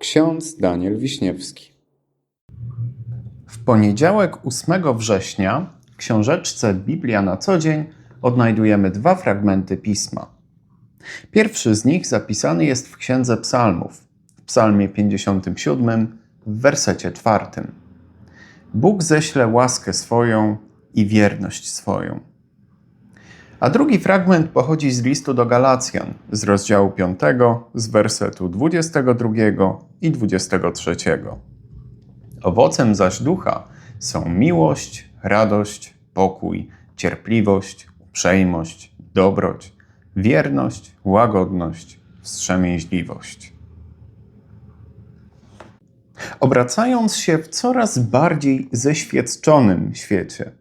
Ksiądz Daniel Wiśniewski. W poniedziałek 8 września w książeczce Biblia na co dzień odnajdujemy dwa fragmenty pisma. Pierwszy z nich zapisany jest w Księdze Psalmów, w Psalmie 57, w wersecie czwartym. Bóg ześle łaskę swoją i wierność swoją. A drugi fragment pochodzi z listu do Galacjan, z rozdziału 5, z wersetu 22 i 23. Owocem zaś ducha są miłość, radość, pokój, cierpliwość, uprzejmość, dobroć, wierność, łagodność, wstrzemięźliwość. Obracając się w coraz bardziej zeświadczonym świecie,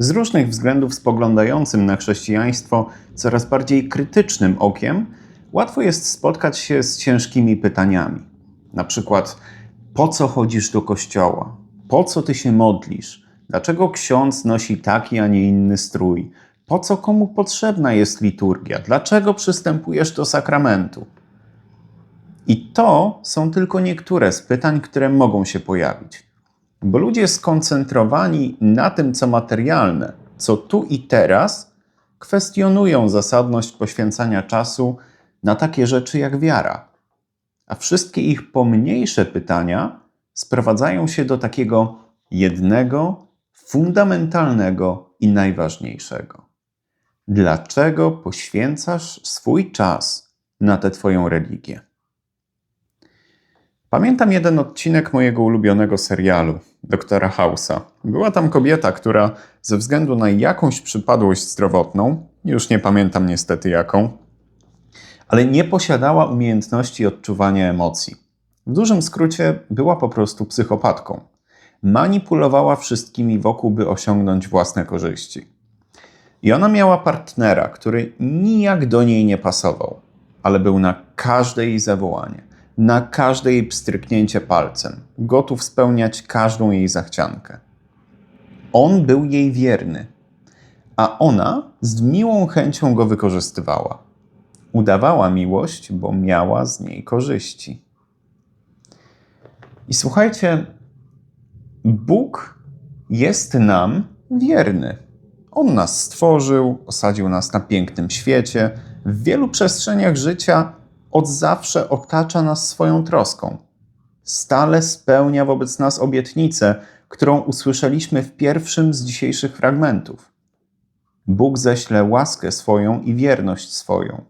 z różnych względów spoglądającym na chrześcijaństwo coraz bardziej krytycznym okiem, łatwo jest spotkać się z ciężkimi pytaniami. Na przykład, po co chodzisz do kościoła? Po co ty się modlisz? Dlaczego ksiądz nosi taki, a nie inny strój? Po co komu potrzebna jest liturgia? Dlaczego przystępujesz do sakramentu? I to są tylko niektóre z pytań, które mogą się pojawić. Bo ludzie skoncentrowani na tym, co materialne, co tu i teraz, kwestionują zasadność poświęcania czasu na takie rzeczy jak wiara. A wszystkie ich pomniejsze pytania sprowadzają się do takiego jednego, fundamentalnego i najważniejszego. Dlaczego poświęcasz swój czas na tę Twoją religię? Pamiętam jeden odcinek mojego ulubionego serialu, doktora Hausa. Była tam kobieta, która ze względu na jakąś przypadłość zdrowotną, już nie pamiętam niestety jaką, ale nie posiadała umiejętności odczuwania emocji. W dużym skrócie była po prostu psychopatką. Manipulowała wszystkimi wokół, by osiągnąć własne korzyści. I ona miała partnera, który nijak do niej nie pasował, ale był na każde jej zawołanie na każde jej pstryknięcie palcem, gotów spełniać każdą jej zachciankę. On był jej wierny, a ona z miłą chęcią go wykorzystywała. Udawała miłość, bo miała z niej korzyści. I słuchajcie, Bóg jest nam wierny. On nas stworzył, osadził nas na pięknym świecie, w wielu przestrzeniach życia od zawsze otacza nas swoją troską. Stale spełnia wobec nas obietnicę, którą usłyszeliśmy w pierwszym z dzisiejszych fragmentów. Bóg ześle łaskę swoją i wierność swoją.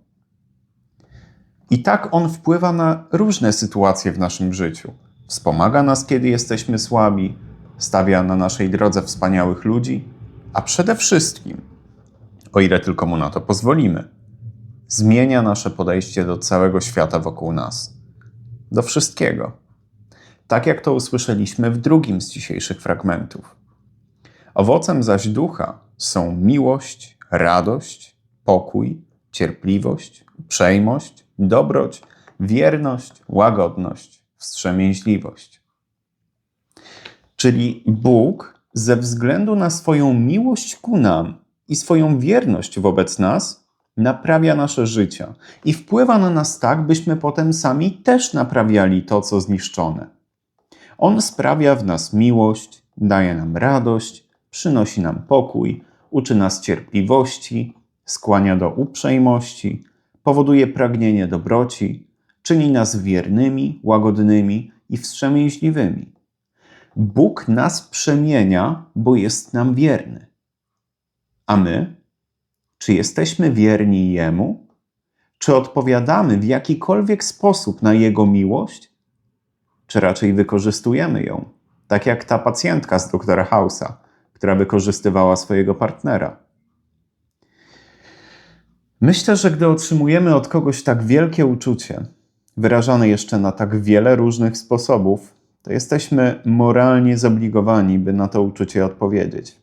I tak On wpływa na różne sytuacje w naszym życiu. Wspomaga nas, kiedy jesteśmy słabi, stawia na naszej drodze wspaniałych ludzi, a przede wszystkim, o ile tylko Mu na to pozwolimy, zmienia nasze podejście do całego świata wokół nas, do wszystkiego. Tak jak to usłyszeliśmy w drugim z dzisiejszych fragmentów. Owocem zaś ducha są miłość, radość, pokój, cierpliwość, uprzejmość, dobroć, wierność, łagodność, wstrzemięźliwość. Czyli Bóg ze względu na swoją miłość ku nam i swoją wierność wobec nas naprawia nasze życia i wpływa na nas tak, byśmy potem sami też naprawiali to, co zniszczone. On sprawia w nas miłość, daje nam radość, przynosi nam pokój, uczy nas cierpliwości, skłania do uprzejmości, powoduje pragnienie dobroci, czyni nas wiernymi, łagodnymi i wstrzemięźliwymi. Bóg nas przemienia, bo jest nam wierny. A my czy jesteśmy wierni Jemu? Czy odpowiadamy w jakikolwiek sposób na Jego miłość? Czy raczej wykorzystujemy ją, tak jak ta pacjentka z doktora Hausa, która wykorzystywała swojego partnera? Myślę, że gdy otrzymujemy od kogoś tak wielkie uczucie, wyrażane jeszcze na tak wiele różnych sposobów, to jesteśmy moralnie zobligowani, by na to uczucie odpowiedzieć.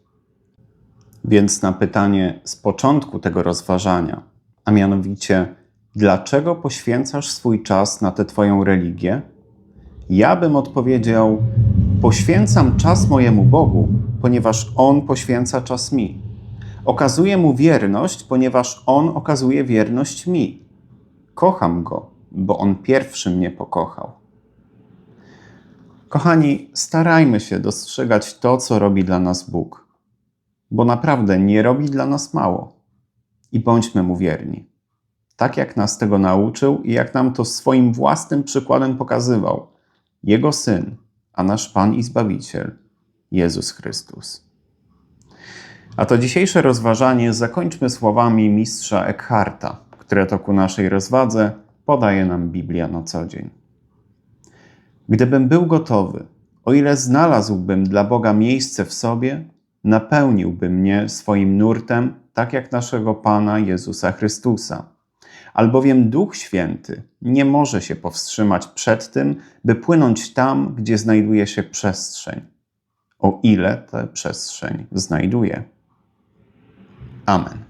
Więc na pytanie z początku tego rozważania, a mianowicie, dlaczego poświęcasz swój czas na tę Twoją religię? Ja bym odpowiedział: Poświęcam czas mojemu Bogu, ponieważ On poświęca czas mi. Okazuję mu wierność, ponieważ On okazuje wierność mi. Kocham Go, bo On pierwszy mnie pokochał. Kochani, starajmy się dostrzegać to, co robi dla nas Bóg, bo naprawdę nie robi dla nas mało. I bądźmy mu wierni. Tak jak nas tego nauczył i jak nam to swoim własnym przykładem pokazywał Jego Syn, a nasz Pan i Zbawiciel, Jezus Chrystus. A to dzisiejsze rozważanie zakończmy słowami mistrza Eckharta, które to ku naszej rozwadze podaje nam Biblia na co dzień. Gdybym był gotowy, o ile znalazłbym dla Boga miejsce w sobie, napełniłby mnie swoim nurtem, tak jak naszego Pana Jezusa Chrystusa. Albowiem Duch Święty nie może się powstrzymać przed tym, by płynąć tam, gdzie znajduje się przestrzeń, o ile tę przestrzeń znajduje. Amen.